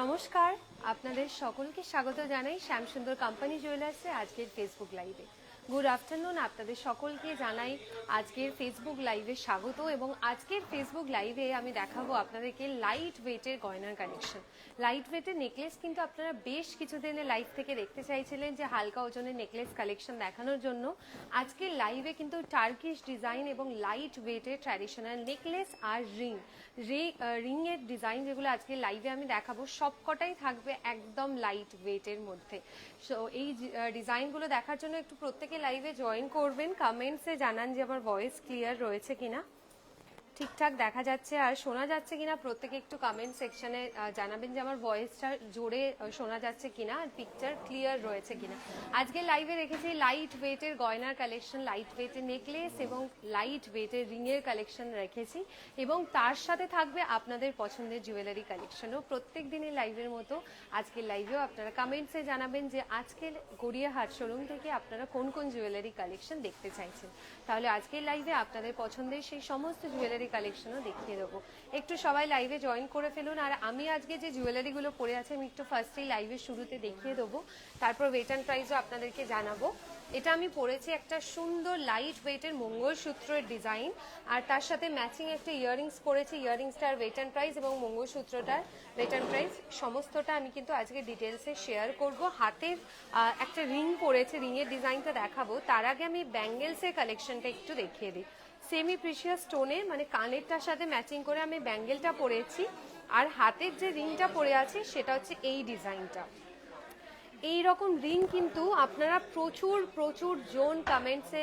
নমস্কার। আপনাদের সকলকে স্বাগত জানাই শ্যামসুন্দর কোম্পানি জুয়েলার্সে আজকের ফেসবুক লাইভে গুড আফটারনুন আপনাদের সকলকে জানাই আজকের ফেসবুক লাইভে স্বাগত এবং আজকের ফেসবুক লাইভে আমি দেখাবো আপনাদেরকে লাইট ওয়েটের গয়নার কালেকশন লাইট ওয়েটের নেকলেস কিন্তু আপনারা বেশ কিছুদিনের লাইভ থেকে দেখতে চাইছিলেন যে হালকা ওজনের নেকলেস কালেকশন দেখানোর জন্য। আজকের লাইভে কিন্তু টার্কিশ ডিজাইন এবং লাইট ওয়েটের ট্র্যাডিশনাল নেকলেস আর রিং রিং এর ডিজাইন যেগুলো আজকে লাইভে আমি দেখাবো, সবকটাই থাকবে একদম লাইট ওয়েটের মধ্যে। সো এই ডিজাইনগুলো দেখার জন্য একটু প্রত্যেকে লাইভে জয়েন করবেন কমেন্টসে জানান যে আমার ভয়েস ক্লিয়ার রয়েছে কিনা। ঠিকঠাক দেখা যাচ্ছে। আর শোনা যাচ্ছে কিনা প্রত্যেকে একটু কমেন্ট সেকশনে জানাবেন যে আমার ভয়েসটা জোরে শোনা যাচ্ছে কিনা আর পিকচার ক্লিয়ার রয়েছে কিনা। আজকে লাইভে রেখেছি লাইট ওয়েটের গয়নার কালেকশন লাইট ওয়েটের নেকলেস এবং লাইট ওয়েটের রিংয়ের কালেকশন রেখেছি এবং তার সাথে থাকবে আপনাদের পছন্দের জুয়েলারি কালেকশনও প্রত্যেক দিনের লাইভের মতো আজকের লাইভেও আপনারা কমেন্টসে জানাবেন যে আজকের গড়িয়াহাট শোরুম থেকে আপনারা কোন কোন জুয়েলারি কালেকশন দেখতে চাইছেন। তাহলে আজকের লাইভে আপনাদের পছন্দের সেই সমস্ত জুয়েলারি কালেকশনও দেখিয়ে দেবো। একটু সবাই লাইভে জয়েন করে ফেলুন। আর আমি আজকে যে জুয়েলারিগুলো পরে আছে, আমি একটু ফার্স্টেই লাইভের শুরুতে দেখিয়ে দেবো। তারপর ওয়েট অ্যান্ড প্রাইসও আপনাদেরকে জানাব। এটা আমি পরেছি একটা সুন্দর লাইট ওয়েটের মঙ্গলসূত্রের ডিজাইন আর তার সাথে ম্যাচিং একটা ইয়াররিংস পরেছি। ইয়াররিংসটার ওয়েট অ্যান্ড প্রাইস এবং মঙ্গলসূত্রটার ওয়েট অ্যান্ড প্রাইস সমস্তটা আমি কিন্তু আজকে ডিটেলসে শেয়ার করব। হাতের একটা রিং পরেছে। রিংয়ের ডিজাইনটা দেখাবো। তার আগে আমি ব্যাঙ্গেলসের কালেকশনটা একটু দেখিয়ে দিই। সেমি প্রিশিয়াস স্টোনে মানে কানেরটার সাথে ম্যাচিং করে আমি ব্যাঙ্গেলটা পরেছি। আর হাতের যে রিংটা পরে আছে, সেটা হচ্ছে এই ডিজাইনটা এই রকম রিং কিন্তু আপনারা প্রচুর প্রচুর জোন কমেন্টসে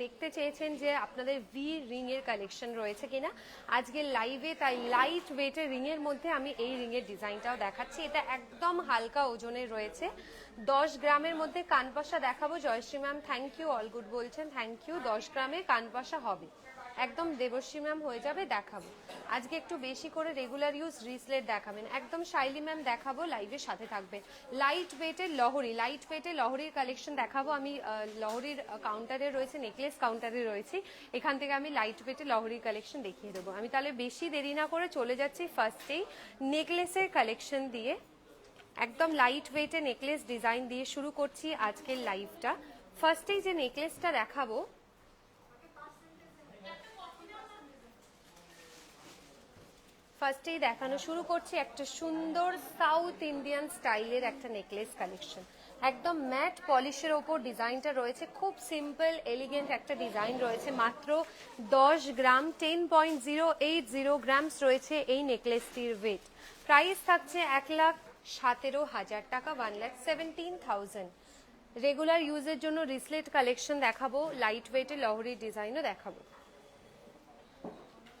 দেখতে চেয়েছেন যে আপনাদের ভি রিং এর কালেকশন রয়েছে কিনা। আজকে লাইভে তাই লাইট ওয়েটের রিং এর মধ্যে আমি এই রিং এর ডিজাইনটাও দেখাচ্ছি। এটা একদম হালকা ওজনের রয়েছে। দশ গ্রামের মধ্যে কানপাশা দেখাবো। Joyshree ma'am thank you all good বলছেন। থ্যাংক ইউ দশ গ্রামে কানপাশা হবে। একদম দেবশ্রী ম্যাম হয়ে যাবে, দেখাবো। আজকে একটু বেশি করে রেগুলার ইউজ রিসলেট দেখাবেন। একদম শাইলি ম্যাম দেখাবো লাইভের সাথে থাকবে। লাইট ওয়েটের লহরি লাইট ওয়েটের লহরির কালেকশন দেখাবো আমি লহরির কাউন্টারে রয়েছে নেকলেস কাউন্টারে রয়েছি। এখান থেকে আমি লাইট ওয়েটের লহরির কালেকশন দেখিয়ে দেবো। আমি তাহলে বেশি দেরি না করে চলে যাচ্ছি ফার্স্টেই নেকলেসের কালেকশন দিয়ে। একদম লাইট ওয়েটে নেকলেস ডিজাইন দিয়ে শুরু করছি আজকের লাইভটা ফার্স্টেই যে নেকলেসটা দেখাবো ফার্স্টেই দেখানো শুরু করছি একটা সুন্দর সাউথ ইন্ডিয়ান স্টাইলের একটা নেকলেস কালেকশন একদম ম্যাট পলিশের ওপর ডিজাইনটা রয়েছে, খুব সিম্পল এলিগেন্ট একটা ডিজাইন রয়েছে। মাত্র দশ গ্রাম ten point zero eight zero grams রয়েছে এই নেকলেসটির ওয়েট প্রাইস থাকছে এক লাখ সতেরো হাজার টাকা one lakh seventeen thousand regular ইউজের জন্য রিসলেট কালেকশন দেখাবো লাইট ওয়েটের লহরির ডিজাইনও দেখাবো।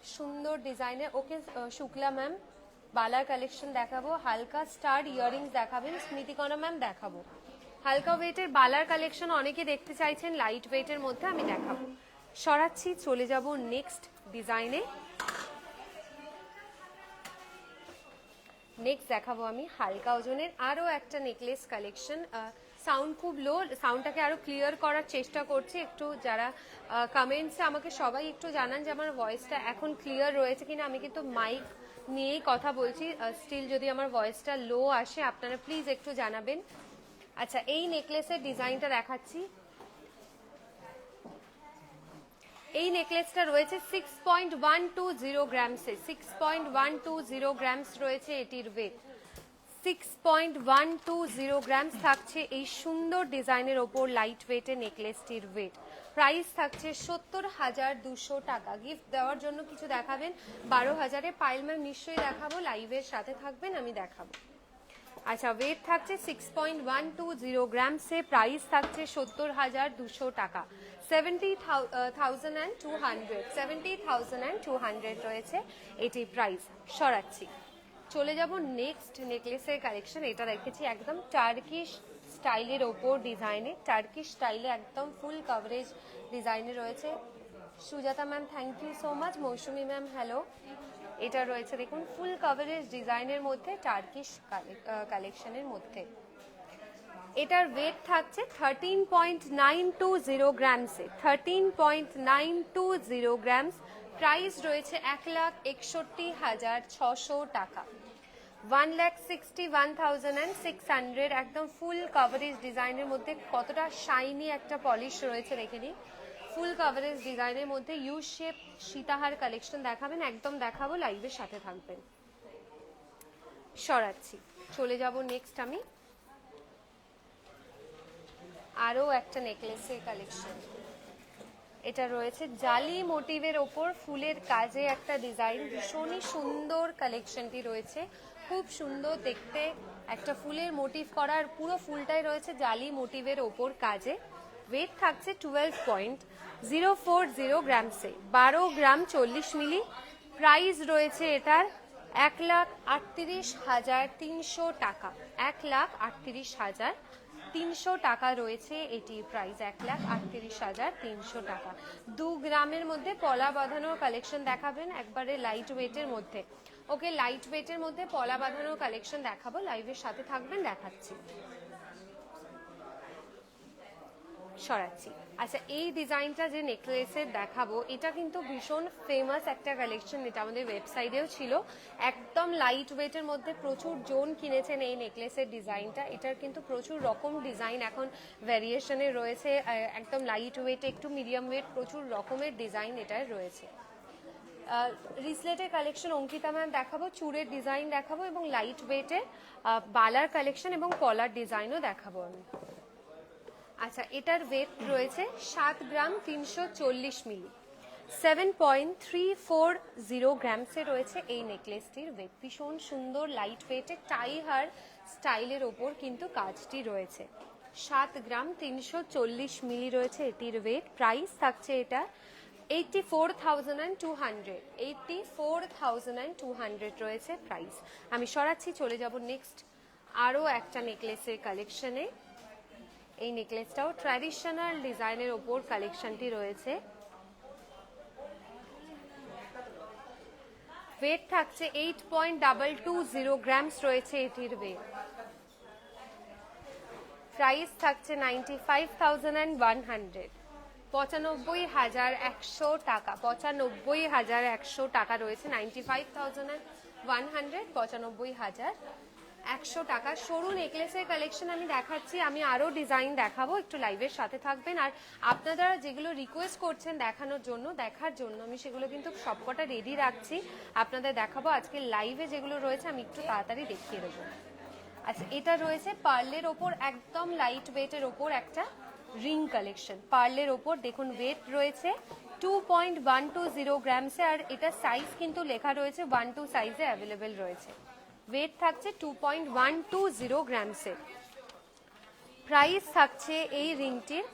সুন্দর ডিজাইনের ওকে শুক্লা ম্যাম, বালার কালেকশন দেখাবো। হালকা স্টার ইয়াররিংস দেখাবেন, স্মৃতিকণা ম্যাম দেখাবো। হালকা ওয়েটের বালার কালেকশন অনেকে দেখতে চাইছেন লাইট ওয়েটের মধ্যে আমি দেখাবো। সরাচ্ছি, চলে যাব নেক্সট ডিজাইনে নেক্সট দেখাবো আমি হালকা ওজনের। আরও একটা নেকলেস কালেকশন সাউন্ড খুব লো সাউন্ডটাকে আরও ক্লিয়ার করার চেষ্টা করছি। একটু যারা কমেন্টসে আমাকে সবাই একটু জানান যে আমার ভয়েসটা এখন ক্লিয়ার রয়েছে কিনা। আমি কিন্তু মাইক নিয়েই কথা বলছি। স্টিল যদি আমার ভয়েসটা লো আসে, আপনারা প্লিজ একটু জানাবেন। আচ্ছা এই নেকলেসের ডিজাইনটা দেখাচ্ছি। এই নেকলেসটা রয়েছে six point one two zero গ্রামসে six point one two zero grams রয়েছে এটির weight six point one two zero grams থাকছে এই সুন্দর ডিজাইনের ওপর লাইট ওয়েটের নেকলেসটির ওয়েট প্রাইস থাকছে সত্তর হাজার দুশো টাকা। গিফট দেওয়ার জন্য কিছু দেখাবেন? বারো হাজারে পাইলম্যান নিশ্চয়ই দেখাবো লাইভের সাথে থাকবেন, আমি দেখাবো। আচ্ছা ওয়েট থাকছে six point one two zero গ্রামসে price থাকছে সত্তর হাজার দুশো টাকা। Seventy thousand and two hundred seventy thousand and two hundred রয়েছে এটি প্রাইস সরাচ্ছি। চলে যাব নেক্সট নেকলেসের কালেকশন এটা রেখেছি একদম টার্কিশ স্টাইলের ওপর ডিজাইনে টার্কিশ স্টাইলে একদম ফুল কভারেজ ডিজাইনে রয়েছে। Sujata ma'am thank you so much Mousumi ma'am hello এটা রয়েছে দেখুন ফুল কভারেজ ডিজাইনের মধ্যে টার্কিশ কালেকশনের মধ্যে। এটার ওয়েট থাকছে thirteen point nine two zero গ্রামসে thirteen point nine two zero grams price রয়েছে এক লাখ একষট্টি হাজার ছশো টাকা। One lakh sixty one thousand and six hundred একদম ফুল কাভারেজ ডিজাইনের মধ্যে কতটা শাইনি একটা পলিশ রয়েছে দেখে নিই ফুল কাভারেজ ডিজাইনের মধ্যে ইউ শেপ সীতাহার কালেকশন দেখাবেন, একদম দেখাবো লাইভের সাথে থাকবেন। সরাচ্ছি, চলে যাব নেক্সট আমি। আরও একটা নেকলেসের কালেকশন এটা রয়েছে জালি মোটিভের ওপর ফুলের কাজে একটা ডিজাইন ভীষণই সুন্দর কালেকশনটি রয়েছে। খুব সুন্দর দেখতে। একটা ফুলের মোটিভ করার পুরো ফুলটাই রয়েছে জালি মোটিভের ওপর কাজে। ওয়েট থাকছে twelve point zero four zero গ্রামসে বারো গ্রাম চল্লিশ মিলি। প্রাইস রয়েছে এটার এক লাখ আটত্রিশ হাজার তিনশো টাকা। এক লাখ আটত্রিশ হাজার তিনশো টাকা রয়েছে এটি প্রাইস এক লাখ আটত্রিশ হাজার তিনশো টাকা। দু গ্রামের মধ্যে পলা বাঁধানোর কালেকশন দেখাবেন একবারে লাইট ওয়েটের মধ্যে। ওকে লাইট ওয়েটের মধ্যে পলা বাঁধানোর কালেকশন দেখাবো। লাইভের সাথে থাকবেন, দেখাচ্ছি। সরাচ্ছি। আচ্ছা এই ডিজাইনটা যে নেকলেসের দেখাবো, এটা কিন্তু ভীষণ ফেমাস একটা কালেকশন এটা আমাদের ওয়েবসাইটেও ছিল। একদম লাইট ওয়েটের মধ্যে প্রচুর জোন কিনেছেন এই নেকলেসের ডিজাইনটা এটার কিন্তু প্রচুর রকম ডিজাইন এখন ভ্যারিয়েশনে রয়েছে। একদম লাইট ওয়েট একটু মিডিয়াম ওয়েট প্রচুর রকমের ডিজাইন এটার রয়েছে। রিসলেটের কালেকশন অঙ্কিতা ম্যাম দেখাবো, চুড়ের ডিজাইন দেখাবো এবং লাইট ওয়েটের বালার কালেকশন এবং কলার ডিজাইনও দেখাবো আমি। আচ্ছা এটার ওয়েট রয়েছে সাত গ্রাম তিনশো চল্লিশ মিলি। Seven point three four zero গ্রামসে রয়েছে এই নেকলেসটির ওয়েট ভীষণ সুন্দর লাইট ওয়েটে টাই হার স্টাইলের ওপর কিন্তু কাজটি রয়েছে। সাত গ্রাম তিনশো চল্লিশ মিলি রয়েছে এটির ওয়েট প্রাইস থাকছে এটা eighty four thousand and two hundred eighty four thousand and two hundred রয়েছে প্রাইস আমি সরাচ্ছি, চলে যাব নেক্সট আরও একটা নেকলেসের কালেকশনে এই নেকলেসটাও ট্র্যাডিশনাল ডিজাইনের ওপর কালেকশনটি রয়েছে। ওয়েট থাকছে eight point double two zero grams রয়েছে এটির ওয়েট প্রাইস থাকছে ninety five thousand and one hundred পঁচানব্বই হাজার একশো টাকা, পঁচানব্বই হাজার একশো টাকা রয়েছে ninety five thousand one hundred পঁচানব্বই হাজার একশো টাকা। সরু নেকলেসের কালেকশন আমি দেখাচ্ছি, আমি আরও ডিজাইন দেখাবো, একটু লাইভের সাথে থাকবেন। আর আপনারা যেগুলো রিকোয়েস্ট করছেন দেখানোর জন্য, দেখার জন্য আমি সেগুলো কিন্তু সবকটা রেডি রাখছি। আপনাদের দেখাবো আজকে লাইভে যেগুলো রয়েছে, আমি একটু তাড়াতাড়ি দেখিয়ে দেবো। আচ্ছা এটা রয়েছে পার্লের ওপর, একদম লাইট ওয়েটের ওপর একটা রিং কালেকশন পার্লের ওপর দেখুন ওয়েট রয়েছে two point one two zero গ্রামসে আর এটা সাইজ কিন্তু লেখা রয়েছে ওয়ান টু সাইজে অ্যাভেলেবেল রয়েছে। ওয়েট থাকছে two point one two zero গ্রামসে price থাকছে এই রিংটির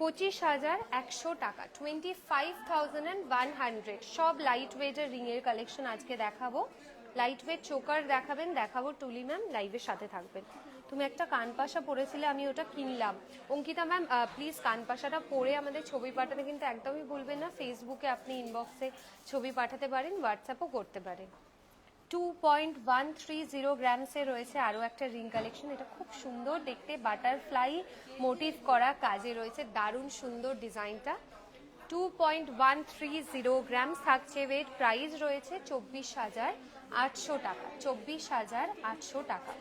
পঁচিশ হাজার একশো টাকা twenty five thousand and one hundred সব লাইট ওয়েটের রিংয়ের কালেকশন আজকে দেখাবো। লাইট ওয়েট চোকার দেখাবেন, দেখাবো টুলি ম্যাম লাইভের সাথে থাকবেন। তুমি একটা কানপাশা পরেছিলে, আমি ওটা কিনলাম। অঙ্কিতা ম্যাম প্লিজ কানপাশাটা পরে আমাদের ছবি পাঠাতে, কিন্তু একদমই ভুলবেন না ফেসবুকে আপনি ইনবক্সে ছবি পাঠাতে পারেন হোয়াটসঅ্যাপও করতে পারেন। Two point one three zero গ্রামসে রয়েছে আরও একটা রিং কালেকশন এটা খুব সুন্দর দেখতে বাটারফ্লাই মোটিভ করা কাজে রয়েছে, দারুণ সুন্দর ডিজাইনটা। Two point one three zero grams থাকছে ওয়েট প্রাইস রয়েছে চব্বিশ হাজার আটশো টাকা, চব্বিশ হাজার আটশো টাকা।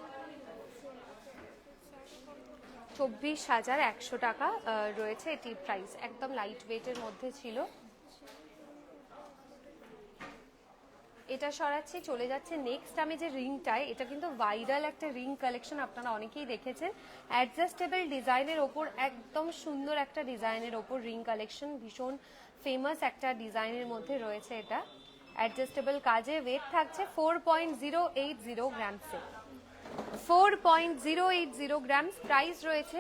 চব্বিশ হাজার একশো টাকা রয়েছে এটির প্রাইস একদম লাইট ওয়েটের মধ্যে ছিল। এটা সরাচ্ছি, চলে যাচ্ছে নেক্সট আমি যে রিংটায় এটা কিন্তু ভাইরাল একটা রিং কালেকশন আপনারা অনেকেই দেখেছেন। অ্যাডজাস্টেবল ডিজাইনের ওপর, একদম সুন্দর একটা ডিজাইনের ওপর রিং কালেকশন ভীষণ ফেমাস একটা ডিজাইনের মধ্যে রয়েছে এটা। অ্যাডজাস্টেবল কাজে ওয়েট থাকছে four point zero eight zero গ্রামসে four point zero eight zero grams price রয়েছে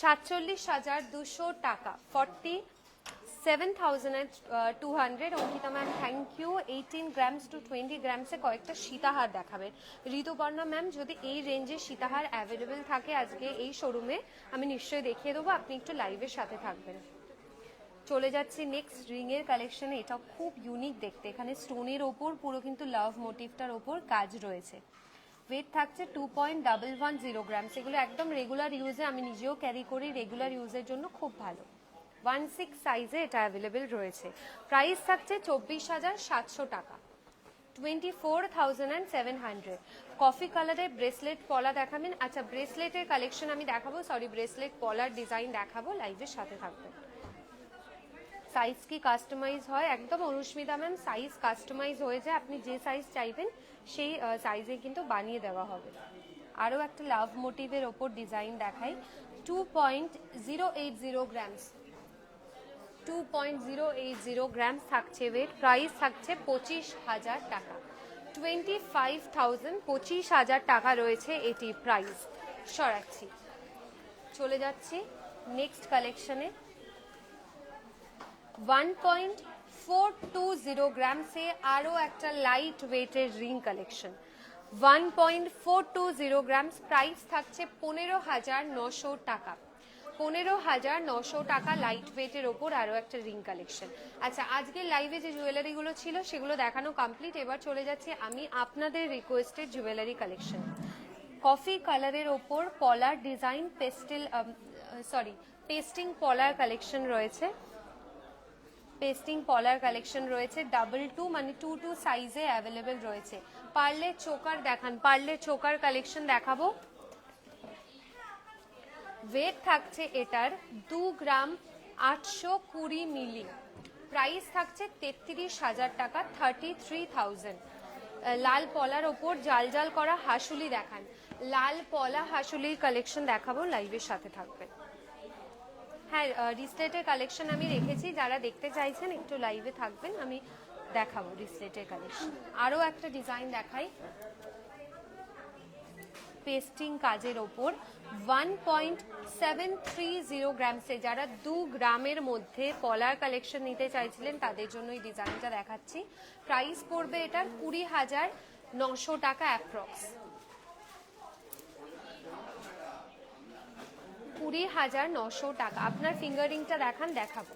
সাতচল্লিশ হাজার দুশো টাকা। Forty seven thousand two hundred Ankita ma'am thank you eighteen grams to twenty গ্রামসে কয়েকটা সীতাহার দেখাবেন। ঋতুপর্ণা ম্যাম যদি এই রেঞ্জে সীতাহার অ্যাভেলেবেল থাকে আজকে এই শোরুমে আমি নিশ্চয়ই দেখিয়ে দেবো। আপনি একটু লাইভের সাথে থাকবেন। চলে যাচ্ছি নেক্সট রিং এর কালেকশনে এটা খুব ইউনিক দেখতে। এখানে স্টোনের ওপর পুরো কিন্তু লাভ মোটিভটার ওপর কাজ রয়েছে। ওয়েট থাকছে two point double one zero gram সেগুলো একদম রেগুলার ইউজে আমি নিজেও ক্যারি করি রেগুলার ইউজের জন্য খুব ভালো। ওয়ান সিক্স সাইজে এটা অ্যাভেলেবেল রয়েছে। প্রাইস থাকছে চব্বিশ হাজার সাতশো টাকা। Twenty four thousand and seven hundred coffee কালারের ব্রেসলেট পলা দেখাবেন। আচ্ছা ব্রেসলেটের কালেকশন আমি দেখাবো। সরি ব্রেসলেট পলার ডিজাইন দেখাবো লাইভের সাথে থাকবেন সাইজ কি কাস্টমাইজ হয়? একদম অনুস্মিতা ম্যাম সাইজ কাস্টমাইজ হয়ে যায়। আপনি যে সাইজ চাইবেন সেই সাইজে কিন্তু বানিয়ে দেওয়া হবে। আরও একটা লাভ মোটিভের ওপর ডিজাইন দেখাই। Two point zero eight zero grams two point zero eight zero grams থাকছে ওয়েট প্রাইস থাকছে পঁচিশ হাজার টাকা। টোয়েন্টি ফাইভ থাউজেন্ড পঁচিশ হাজার টাকা রয়েছে এটি প্রাইস সরাচ্ছি। চলে যাচ্ছি নেক্সট কালেকশনে one point four two zero গ্রামসে আরও একটা লাইট ওয়েটের ring collection one point four two zero grams price থাকছে পনেরো হাজার নশো টাকা। পনেরো হাজার নশো টাকা লাইট ওয়েটের ওপর আরও একটা রিং কালেকশন আচ্ছা আজকের লাইভে যে জুয়েলারিগুলো ছিল, সেগুলো দেখানো কমপ্লিট এবার চলে যাচ্ছি আমি আপনাদের রিকোয়েস্টেড জুয়েলারি কালেকশন কফি কালারের ওপর পলার ডিজাইন পেস্টেল সরি পেস্টিং পলার কালেকশন রয়েছে। পেস্টিং পলার কালেকশন রয়েছে ডাবল টু মানে টু টু সাইজে অ্যাভেলেবেল রয়েছে। পারলে চোকার দেখান, পারলে চোকার কালেকশন দেখাবো। ওয়েট থাকছে এটার দু গ্রাম আটশো কুড়ি মিলি। প্রাইস থাকছে তেত্রিশ হাজার টাকা থার্টি থ্রি থাউজেন্ড লাল পলার ওপর জাল জাল করা হাসুলি দেখান। লাল পলা হাসুলির কালেকশন দেখাবো লাইভের সাথে থাকবেন। হ্যাঁ রিস্টেটের কালেকশন আমি রেখেছি। যারা দেখতে চাইছেন একটু লাইভে থাকবেন, আমি দেখাবো রিস্টেটের কালেকশন আরও একটা ডিজাইন দেখাই। পেস্টিং কাজের ওপর। One point seven three zero গ্রামসে যারা দু গ্রামের মধ্যে পলার কালেকশন নিতে চাইছিলেন, তাদের জন্য এই ডিজাইনটা দেখাচ্ছি। প্রাইস পড়বে এটার কুড়ি হাজার নশো টাকা অ্যাপ্রক্স কুড়ি হাজার নশো টাকা। আপনার ফিঙ্গার রিংটা দেখান, দেখাবো।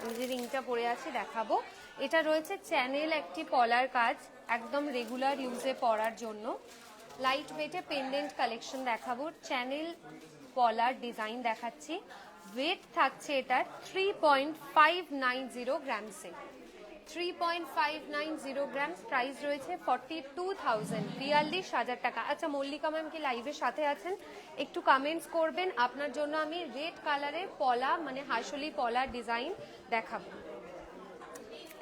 আমি যে রিংটা পরে আছি, দেখাবো। এটা রয়েছে চ্যানেল একটি পলার কাজ, একদম রেগুলার ইউজে পরার জন্য। লাইট ওয়েটে পেন্ডেন্ট কালেকশন দেখাবো। চ্যানেল পলার ডিজাইন দেখাচ্ছি। ওয়েট থাকছে এটার three point five nine zero গ্রামসে three point five nine zero grams price রয়েছে ফর্টি টু থাউজেন্ড বিয়াল্লিশ হাজার টাকা। আচ্ছা মল্লিকা ম্যাম কি লাইভের সাথে আছেন? একটু কমেন্টস করবেন। আপনার জন্য আমি রেড কালারের পলা মানে হাসলি পলা ডিজাইন দেখাবো।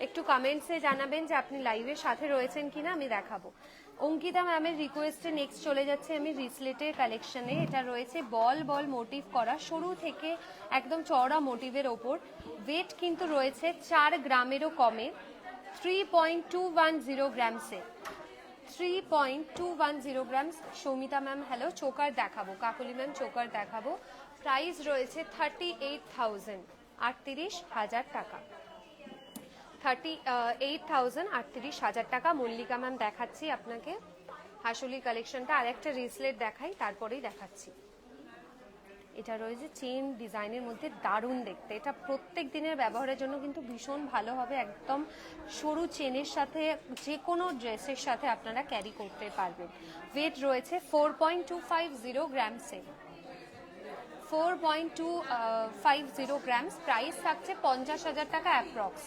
একটু কমেন্টসে জানাবেন যে আপনি লাইভের সাথে রয়েছেন কিনা, আমি দেখাবো। অঙ্কিতা ম্যামের রিকোয়েস্টে নেক্সট চলে যাচ্ছে আমি রিসলেটের কালেকশনে এটা রয়েছে বল বল মোটিভ করা। সরু থেকে একদম চওড়া মোটিভের ওপর। ওয়েট কিন্তু রয়েছে চার গ্রামেরও কমে। Three point two one zero গ্রামসে three point two one zero grams Soumita ma'am hello choker দেখাবো। কাকলি ম্যাম চোকার দেখাবো। প্রাইস রয়েছে থার্টি এইট থাউজেন্ড আটত্রিশ হাজার টাকা। থার্টি এইট থাউজেন্ড আটত্রিশ হাজার টাকা মল্লিকা ম্যাম দেখাচ্ছি আপনাকে। হাসলি কালেকশনটা আর একটা রিসলেট দেখাই, তারপরেই দেখাচ্ছি। এটা রয়েছে চেন ডিজাইনের মধ্যে দারুণ দেখতে। এটা প্রত্যেক দিনের ব্যবহারের জন্য কিন্তু ভীষণ ভালো হবে। একদম সরু চেনের সাথে যে কোনো ড্রেসের সাথে আপনারা ক্যারি করতে পারবেন। ওয়েট রয়েছে four point two five zero গ্রামসে four point two five zero grams price থাকছে পঞ্চাশ হাজার টাকা অ্যাপ্রক্স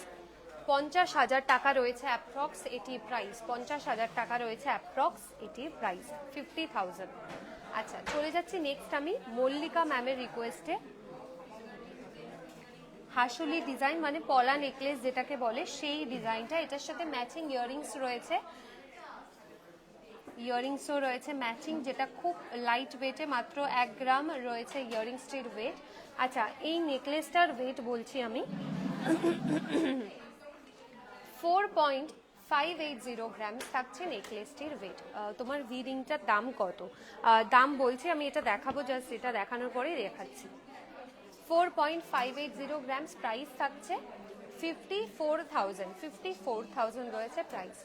পঞ্চাশ হাজার টাকা রয়েছে অ্যাপ্রক্স এটি প্রাইস পঞ্চাশ হাজার টাকা রয়েছে অ্যাপ্রক্স এটি প্রাইস ফিফটি থাউজেন্ড আচ্ছা চলে যাচ্ছি নেক্সট আমি। মল্লিকা ম্যামের রিকোয়েস্টে হাসুলি ডিজাইন মানে পলা নেকলেস যেটাকে বলে, সেই ডিজাইনটা এটার সাথে ম্যাচিং ইয়াররিংস রয়েছে। ইয়াররিংসও রয়েছে ম্যাচিং যেটা খুব লাইট ওয়েটে মাত্র এক গ্রাম রয়েছে ইয়াররিংসটির ওয়েট আচ্ছা এই নেকলেসটার ওয়েট বলছি আমি। Four point five eight zero grams থাকছে নেকলেসটির ওয়েট তোমার ভি রিংটার দাম কত? দাম বলছি, আমি এটা দেখাবো জাস্ট এটা দেখানোর পরেই দেখাচ্ছি। Four point five eight zero grams price থাকছে fifty four thousand fifty four thousand রয়েছে প্রাইস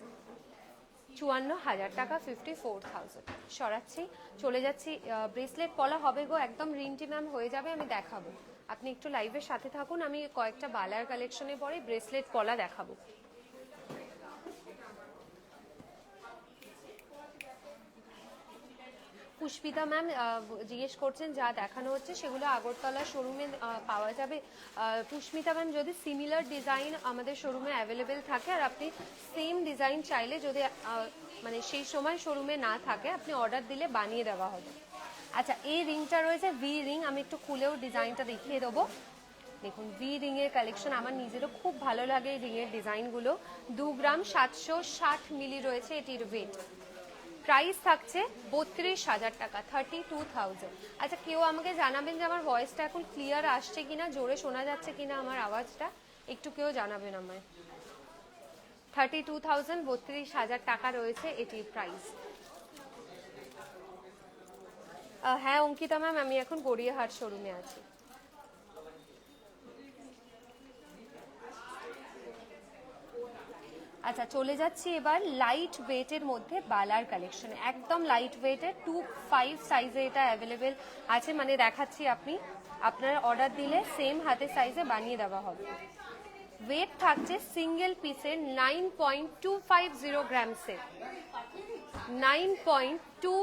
চুয়ান্ন হাজার টাকা ফিফটি ফোর থাউজেন্ড সরাচ্ছি, চলে যাচ্ছি। ব্রেসলেট পলা হবে গো, একদম রিন্টি ম্যাম হয়ে যাবে, আমি দেখাবো। আপনি একটু লাইভের সাথে থাকুন, আমি কয়েকটা বালার কালেকশনের পরে ব্রেসলেট পলা দেখাবো। পুষ্পিতা ম্যাম জিজ্ঞেস করছেন যা দেখানো হচ্ছে সেগুলো আগরতলা শোরুমে পাওয়া যাবে। আহ, পুষ্মিতা ম্যাম যদি সিমিলার ডিজাইন আমাদের শোরুমে অ্যাভেলেবেল থাকে আর আপনি সেম ডিজাইন চাইলে যদি মানে সেই সময় শোরুমে না থাকে আপনি অর্ডার দিলে বানিয়ে দেওয়া হবে। আচ্ছা এই রিংটা রয়েছে ভি রিং আমি একটু খুলেও ডিজাইনটা দেখিয়ে দেবো। দেখুন ভি রিং এর কালেকশন আমার নিজেরও খুব ভালো লাগে এই রিং এর ডিজাইনগুলো দু গ্রাম সাতশো ষাট মিলি রয়েছে এটির ওয়েট প্রাইস থাকছে বত্রিশ হাজার টাকা থার্টি টু থাউজেন্ড আচ্ছা কেউ আমাকে জানাবেন যে আমার ভয়েসটা এখন ক্লিয়ার আসছে কিনা, জোরে শোনা যাচ্ছে কিনা আমার আওয়াজটা? একটু কেউ জানাবেন আমায়। থার্টি টু থাউজেন্ড বত্রিশ হাজার টাকা রয়েছে এটির প্রাইস হ্যাঁ অঙ্কিতা ম্যাম, আমি এখন গড়িয়াহাট শোরুমে আছি। আচ্ছা চলে যাচ্ছি এবার লাইট ওয়েটের মধ্যে বালার কালেকশন একদম লাইট ওয়েটের টু ফাইভ সাইজে এটা অ্যাভেলেবেল আছে। মানে দেখাচ্ছি আপনি। আপনার অর্ডার দিলে সেম হাতে সাইজে বানিয়ে দেওয়া হবে। ওয়েট থাকছে সিঙ্গেল পিসের nine point two five zero গ্রামসের nine point two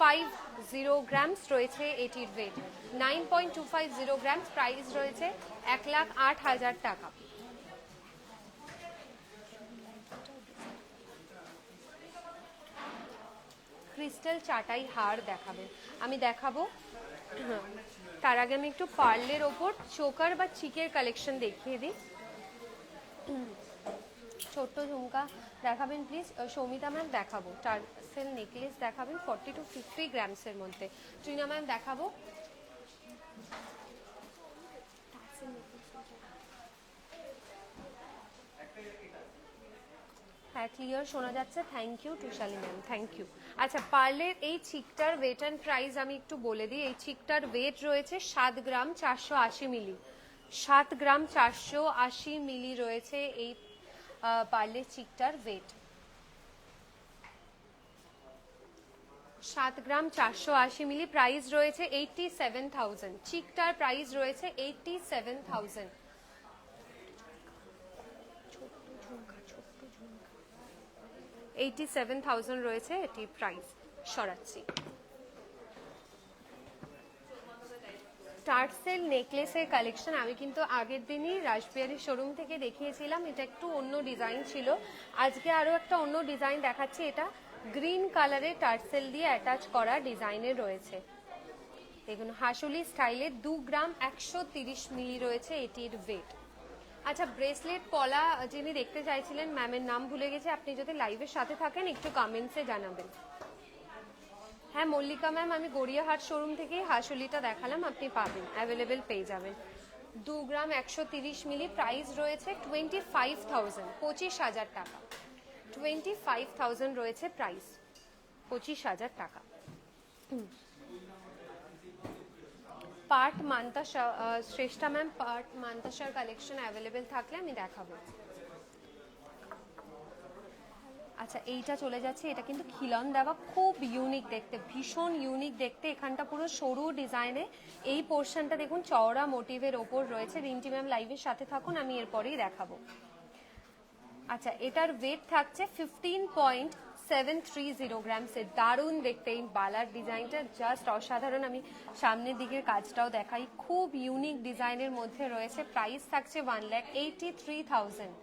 five zero grams রয়েছে এটির weight nine point two five zero grams price রয়েছে এক লাখ আট হাজার টাকা। ক্রিস্টাল চাটাই হার দেখাবেন আমি দেখাবো। তার আগে আমি একটু পার্লের ওপর চোকার বা চিকের কালেকশন দেখিয়ে দিই। ছোট্ট ঝুমকা দেখাবেন প্লিজ সৌমিতা ম্যাম দেখাবো। টার্সেল নেকলেস দেখাবেন ফর্টি টু ফিফটি গ্রামসের মধ্যে। ট্রিনা ম্যাম দেখাবো। হ্যাঁ ক্লিয়ার শোনা যাচ্ছে। Thank you Tushali ma'am thank you আচ্ছা পার্লের এই চিকটার ওয়েট অ্যান্ড প্রাইস আমি একটু বলে দিই। এই চিকটার ওয়েট রয়েছে সাত গ্রাম চারশো আশি মিলি। সাত গ্রাম চারশো আশি মিলি রয়েছে এই পার্লের চিকটার ওয়েট সাত গ্রাম চারশো আশি মিলি প্রাইস রয়েছে এইটটি সেভেন থাউজেন্ড চিকটার প্রাইস রয়েছে eighty seven thousand eighty seven thousand রয়েছে এটি প্রাইস সরাচ্ছি। টার্সেল নেকলেসের কালেকশন আমি কিন্তু আগের দিনই রাসবিহারি শোরুম থেকে দেখিয়েছিলাম, এটা একটু অন্য ডিজাইন ছিল। আজকে আরও একটা অন্য ডিজাইন দেখাচ্ছি, এটা গ্রিন কালারের টার্সেল দিয়ে অ্যাটাচ করা ডিজাইনের রয়েছে। দেখুন, হাসুলি স্টাইলে দু গ্রাম একশো মিলি রয়েছে এটির ওয়েট আচ্ছা ব্রেসলেট পলা যিনি দেখতে চাইছিলেন ম্যামের নাম ভুলে গেছে। আপনি যদি লাইভের সাথে থাকেন, একটু কমেন্টসে জানাবেন। হ্যাঁ মল্লিকা ম্যাম আমি গড়িয়াহাট শোরুম থেকেই হাসুলিটা দেখালাম, আপনি পাবেন অ্যাভেলেবেল পেয়ে যাবেন। দু গ্রাম একশো তিরিশ মিলি প্রাইস রয়েছে টোয়েন্টি ফাইভ থাউজেন্ড পঁচিশ হাজার টাকা। টোয়েন্টি ফাইভ থাউজেন্ড রয়েছে প্রাইস পঁচিশ হাজার টাকা। পার্ট মান্তাসা শ্রেষ্ঠা ম্যাম, পার্ট মান্তাসার কালেকশন অ্যাভেলেবেল থাকলে আমি দেখাবো। আচ্ছা এইটা চলে যাচ্ছে। এটা কিন্তু খিলন দেওয়া, খুব ইউনিক দেখতে, ভীষণ ইউনিক দেখতে। এখানটা পুরো সরু ডিজাইনে এই পোর্শনটা দেখুন, চওড়া মোটিভের ওপর রয়েছে। রিন্টি ম্যাম লাইভের সাথে থাকুন, আমি এরপরেই দেখাবো। আচ্ছা এটার ওয়েট থাকছে fifteen point seven three zero গ্রামসের দারুণ দেখতে এই বালার ডিজাইনটা। জাস্ট অসাধারণ। আমি সামনের দিকের কাজটাও দেখাই। খুব ইউনিক ডিজাইনের মধ্যে রয়েছে। প্রাইস থাকছে one lakh eighty three thousand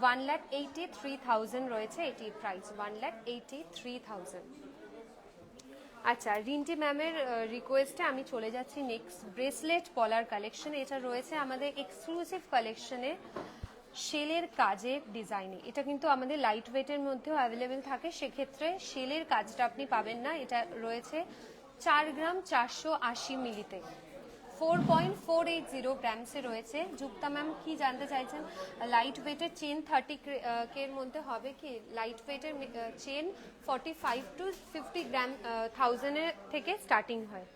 one lakh eighty three thousand রয়েছে এটির price one lakh eighty three thousand আচ্ছা রিন্টি ম্যামের রিকোয়েস্টে আমি চলে যাচ্ছি নেক্সট ব্রেসলেট পলার কালেকশন এটা রয়েছে আমাদের এক্সক্লুসিভ কালেকশনে শেলের কাজের ডিজাইনে এটা কিন্তু আমাদের লাইট ওয়েটের মধ্যেও অ্যাভেলেবেল থাকে। সেক্ষেত্রে শেলের কাজটা আপনি পাবেন না। এটা রয়েছে চার গ্রাম চারশো আশি মিলিতে। Four point four eight zero গ্রামসে রয়েছে। যুক্তা ম্যাম, কি জানতে চাইছেন? লাইট ওয়েটের চেন থার্টি কের মধ্যে হবে কি? লাইট ওয়েটের chain forty five to fifty gram থাউজেন্ডের থেকে স্টার্টিং হয়।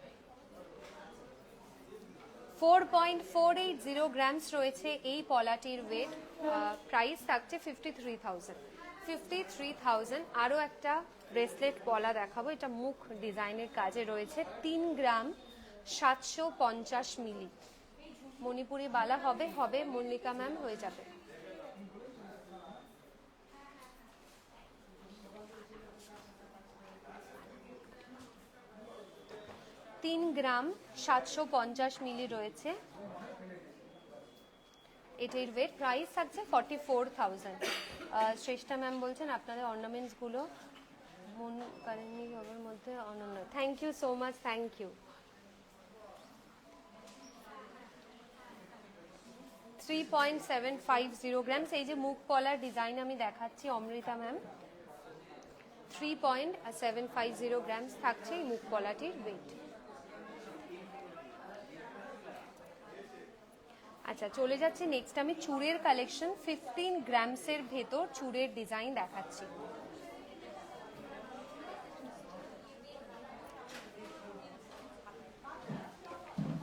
Four point four eight zero grams রয়েছে এই পলাটির ওয়েট প্রাইস থাকছে fifty three thousand fifty three thousand আরও একটা ব্রেসলেট পলা দেখাবো। এটা মুখ ডিজাইনের কাজে রয়েছে। তিন গ্রাম সাতশো পঞ্চাশ মিলি। মণিপুরি বালা হবে হবে মল্লিকা ম্যাম, হয়ে যাবে। তিন গ্রাম সাতশো পঞ্চাশ মিলি রয়েছে। এটির ওয়েট প্রাইস থাকছে forty four thousand Shreshtha ma'am বলছেন আপনাদের অর্নামেন্টসগুলো মন কারেন্নি বাবার মধ্যে অনন্য। Thank you so much thank you three point seven five zero grams এই যে মুখ কলার ডিজাইন আমি দেখাচ্ছি Amrita ma'am three point seven five zero grams থাকছে এই মুখ কলাটির ওয়েট আচ্ছা চলে যাচ্ছে নেক্সট আমি চুড়ের কালেকশন ফিফটিন গ্রামসের ভেতর চুড়ের ডিজাইন দেখাচ্ছি।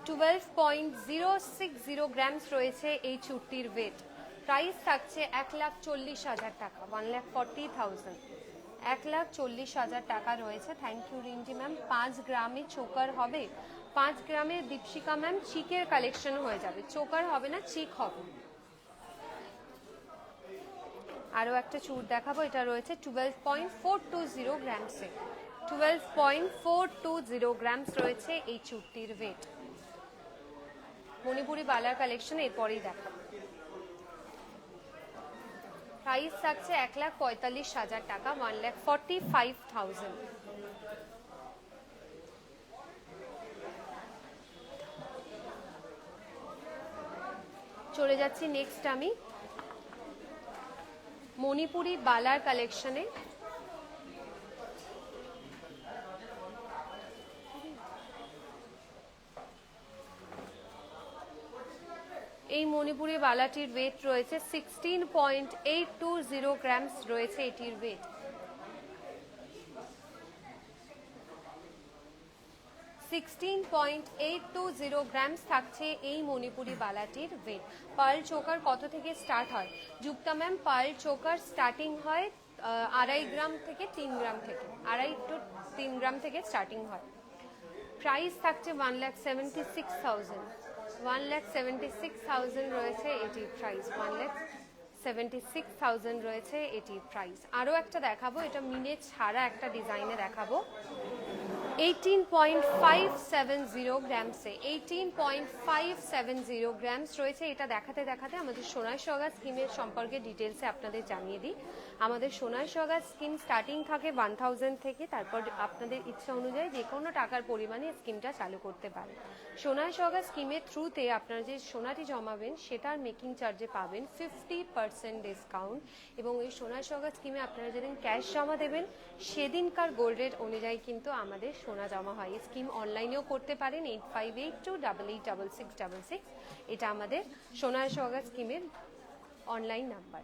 Twelve point zero six zero grams রয়েছে এই চুটটির ওয়েট প্রাইস থাকছে এক লাখ চল্লিশ হাজার টাকা ওয়ান লাখ ফর্টি থাউজেন্ড এক লাখ চল্লিশ হাজার টাকা রয়েছে। থ্যাংক ইউ রিঞ্জি ম্যাম পাঁচ গ্রামে চোকার হবে। পাঁচ গ্রামে দীপশিকা ম্যাম চিকের কালেকশন হয়ে যাবে। চোকার হবে না, চিক হবে। আরও একটা চুর দেখাবো। এটা রয়েছে twelve point four two zero গ্রামসে twelve point four two zero grams রয়েছে এই চুরটির ওয়েট মণিপুরি বালার কালেকশন এরপরেই দেখাবো। প্রাইস থাকছে এক লাখ পঁয়তাল্লিশ হাজার টাকা one lakh forty five thousand চলে যাচ্ছি নেক্সট আমি। মণিপুরি বালার কালেকশনে এই মণিপুরি বালাটির ওয়েট রয়েছে sixteen point eight two zero grams রয়েছে এটির weight sixteen point eight two zero grams থাকছে এই মণিপুরি বালাটির ওয়েট পার্ল চোকার কত থেকে স্টার্ট হয়? Jukta ma'am pearl choker starting হয় আড়াই গ্রাম থেকে তিন গ্রাম থেকে। আড়াই টু তিন গ্রাম থেকে স্টার্টিং হয়। প্রাইস থাকছে one lakh seventy six thousand one lakh seventy six thousand রয়েছে এটির price one lakh seventy six thousand রয়েছে এটির প্রাইস আরও একটা দেখাবো, এটা মিনে ছাড়া একটা ডিজাইনে দেখাবো। Eighteen point five seven zero গ্রামসে eighteen point five seven zero grams রয়েছে। এটা দেখাতে দেখাতে আমাদের সোনার সগা স্কিমের সম্পর্কে ডিটেলসে আপনাদের জানিয়ে দিই। আমাদের সোনার সগা স্কিম স্টার্টিং থাকে ওয়ান থাউজেন্ড থেকে, তারপর আপনাদের ইচ্ছা অনুযায়ী যে কোনো টাকার পরিমাণে স্কিমটা চালু করতে পারেন। সোনার সগা স্কিমের থ্রুতে আপনারা যে সোনাটি জমাবেন, সেটার মেকিং চার্জে পাবেন ফিফটি পার্সেন্ট ডিসকাউন্ট এবং এই সোনার সগা স্কিমে আপনারা যেদিন ক্যাশ জমা দেবেন, সেদিনকার গোল্ড রেট অনুযায়ী কিন্তু আমাদের সোনা জমা হয়। স্কিম অনলাইনেও করতে পারেন eight five eight two double eight double six double six এটা আমাদের সোনার সগা স্কিমের অনলাইন নাম্বার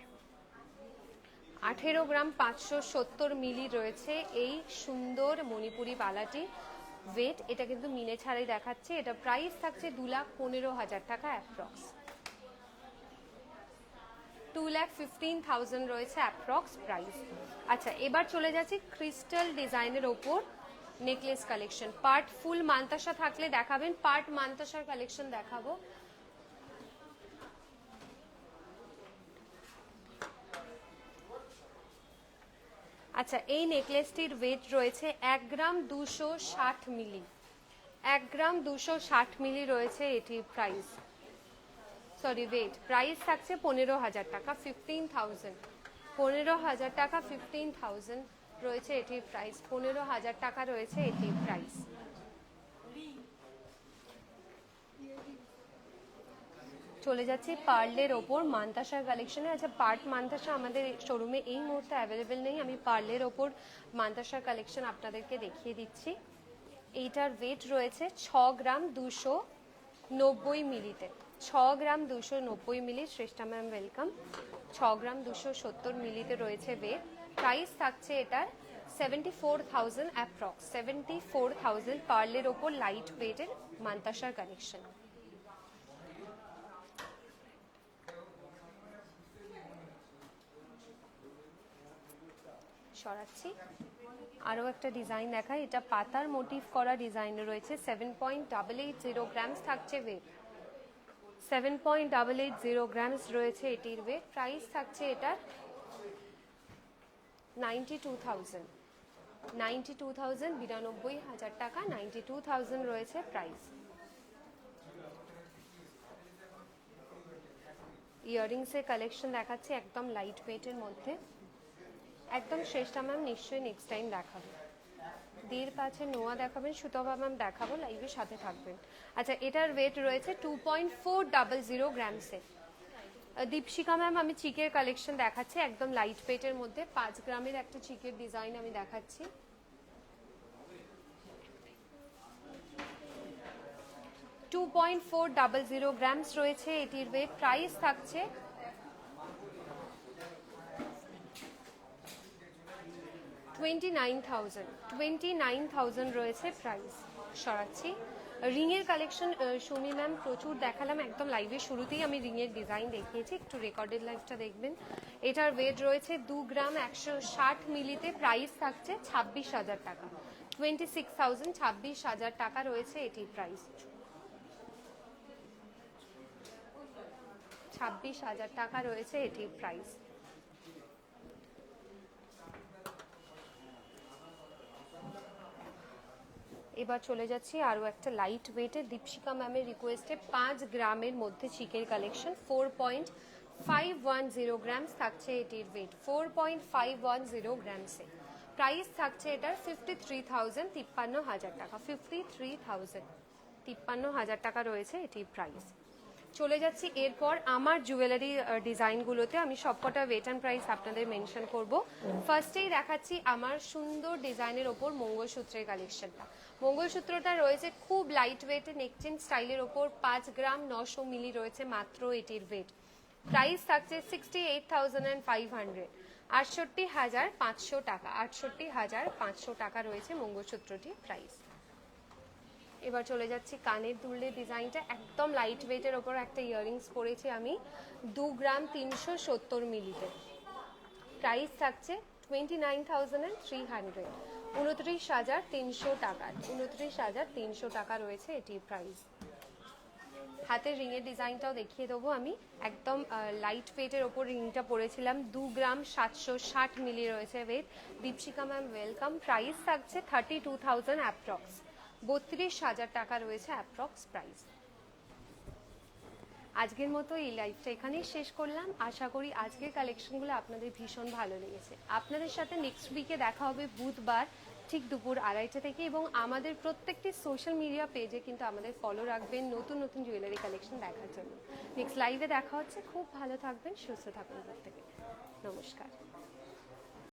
আঠেরো গ্রাম পাঁচশো সত্তর মিলি রয়েছে এই সুন্দর মণিপুরি বালাটি। ওয়েট এটা কিন্তু মিনে ছাড়াই দেখাচ্ছে। এটা প্রাইস থাকছে দু লাখ পনেরো হাজার টাকা approx two lakh fifteen thousand রয়েছে অ্যাপ্রক্স প্রাইস আচ্ছা এবার চলে যাচ্ছি ক্রিস্টাল ডিজাইনের ওপর নেকলেস কালেকশন পার্ট ফুল মান্তাসা থাকলে দেখাবেন। পার্ট মান্তাসার কালেকশন দেখাবো। আচ্ছা এই নেকলেসটির ওয়েট রয়েছে এক গ্রাম দুশো ষাট মিলি। এক গ্রাম দুশো ষাট মিলি রয়েছে এটির প্রাইস সরি ওয়েট প্রাইস থাকছে পনেরো হাজার টাকা ফিফটিন থাউজেন্ড পনেরো হাজার টাকা ফিফটিন থাউজেন্ড রয়েছে এটির প্রাইস পনেরো হাজার টাকা রয়েছে এটির প্রাইস চলে যাচ্ছি পার্লের ওপর। মান্তাসার কালেকশনে আচ্ছা পার্ট মান্তাসা। আমাদের শোরুমে এই মুহূর্তে অ্যাভেলেবেল নেই। আমি পার্লের ওপর মান্তাসার কালেকশন আপনাদেরকে দেখিয়ে দিচ্ছি। এইটার ওয়েট রয়েছে ছ গ্রাম দুশো নব্বই মিলিতে। ছ গ্রাম দুশো নব্বই মিলি, শ্রেষ্ঠা ম্যাম ওয়েলকাম ছ গ্রাম দুশো সত্তর মিলিতে রয়েছে ওয়েট প্রাইস থাকছে এটার seventy four thousand approx seventy four thousand পার্লের ওপর লাইট ওয়েটের মান্তাসার কালেকশন সরাচ্ছি। আরও একটা ডিজাইন দেখায় এটা পাতার মোটিভ করা ডিজাইন রয়েছে। Seven point double eight zero grams থাকছে weight seven point double eight zero grams রয়েছে এটির ওয়েট প্রাইস থাকছে এটার ninety two thousand ninety two thousand বিরানব্বই হাজার টাকা। নাইনটি টু থাউজেন্ড রয়েছে প্রাইস ইয়াররিংসের কালেকশন দেখাচ্ছে একদম লাইট ওয়েটের মধ্যে। একদম শ্রেষ্ঠা ম্যাম, নিশ্চয়ই নেক্সট টাইম দেখাবে দীর কাছে নোয়া দেখাবেন সুতপা ম্যাম দেখাবো লাইভের সাথে থাকবেন। আচ্ছা এটার ওয়েট রয়েছে two point four double zero গ্রামসে Dipshikha ma'am, আমি চিকের কালেকশন দেখাচ্ছি, একদম লাইট ওয়েটের মধ্যে। পাঁচ গ্রামের একটা চিকের ডিজাইন আমি দেখাচ্ছি। Two point four double zero grams রয়েছে, এটির ওয়েট প্রাইস থাকছে twenty nine thousand twenty nine thousand রয়েছে প্রাইস সরাচ্ছি। রিংয়ের কালেকশন সুমি ম্যাম প্রচুর দেখালাম, একদম লাইভের শুরুতেই আমি রিংয়ের ডিজাইন দেখিয়েছি, একটু রেকর্ডেড লাইভটা দেখবেন। এটার ওয়েট রয়েছে দু গ্রাম একশো ষাট মিলিতে প্রাইস থাকছে ছাব্বিশ হাজার টাকা। টোয়েন্টি সিক্স থাউজেন্ড ছাব্বিশ হাজার টাকা রয়েছে এটির প্রাইস ছাব্বিশ হাজার টাকা রয়েছে এটির প্রাইস এবার চলে যাচ্ছি আরও একটা লাইট ওয়েটে দীপশিকা ম্যামের রিকোয়েস্টে পাঁচ গ্রামের মধ্যে চিকের collection four point five one zero grams থাকছে এটির weight four point five one zero গ্রামসে price থাকছে এটার ফিফটি থ্রি থাউজেন্ড তিপ্পান্ন হাজার টাকা ফিফটি থ্রি থাউজেন্ড তিপ্পান্ন হাজার টাকা রয়েছে এটির প্রাইস চলে যাচ্ছি। এরপর আমার জুয়েলারি ডিজাইনগুলোতে আমি সবকটা ওয়েট অ্যান্ড প্রাইস আপনাদের মেনশন করব। ফার্স্টেই দেখাচ্ছি আমার সুন্দর ডিজাইনের ওপর মঙ্গলসূত্রের কালেকশনটা মঙ্গলসূত্রটা রয়েছে খুব লাইট ওয়েটে নেকচেন স্টাইলের ওপর পাঁচ গ্রাম নশো মিলি রয়েছে মাত্র এটির ওয়েট প্রাইস থাকছে sixty eight thousand and five hundred আটষট্টি হাজার পাঁচশো টাকা আটষট্টি হাজার পাঁচশো টাকা রয়েছে মঙ্গলসূত্রটির প্রাইস এবার চলে যাচ্ছি কানের দুলের ডিজাইনটা। একদম লাইট ওয়েটের ওপর একটা ইয়াররিংস পরেছি আমি। দু গ্রাম তিনশো সত্তর মিলিতে। প্রাইস থাকছে twenty nine thousand and three hundred উনত্রিশ হাজার তিনশো টাকা। উনত্রিশ হাজার তিনশো টাকা রয়েছে এটির প্রাইস হাতের রিংয়ের ডিজাইনটাও দেখিয়ে দেবো আমি। একদম লাইট ওয়েটের ওপর রিংটা পরেছিলাম। দু গ্রাম সাতশো ষাট মিলি রয়েছে weight Dipshikha ma'am welcome price থাকছে থার্টি টু থাউজেন্ড অ্যাপ্রক্স বত্রিশ হাজার টাকা রয়েছে অ্যাপ্রক্স প্রাইস। আজকের মতো এই লাইভটা এখানেই শেষ করলাম। আশা করি আজকের কালেকশনগুলো আপনাদের ভীষণ ভালো লেগেছে। আপনাদের সাথে নেক্সট উইকে দেখা হবে বুধবার ঠিক দুপুর আড়াইটা থেকে এবং আমাদের প্রত্যেকটি সোশ্যাল মিডিয়া পেজে কিন্তু আমাদের ফলো রাখবেন নতুন নতুন জুয়েলারি কালেকশন দেখার জন্য। নেক্সট লাইভে দেখা হচ্ছে। খুব ভালো থাকবেন, সুস্থ থাকবেন প্রত্যেকে। নমস্কার।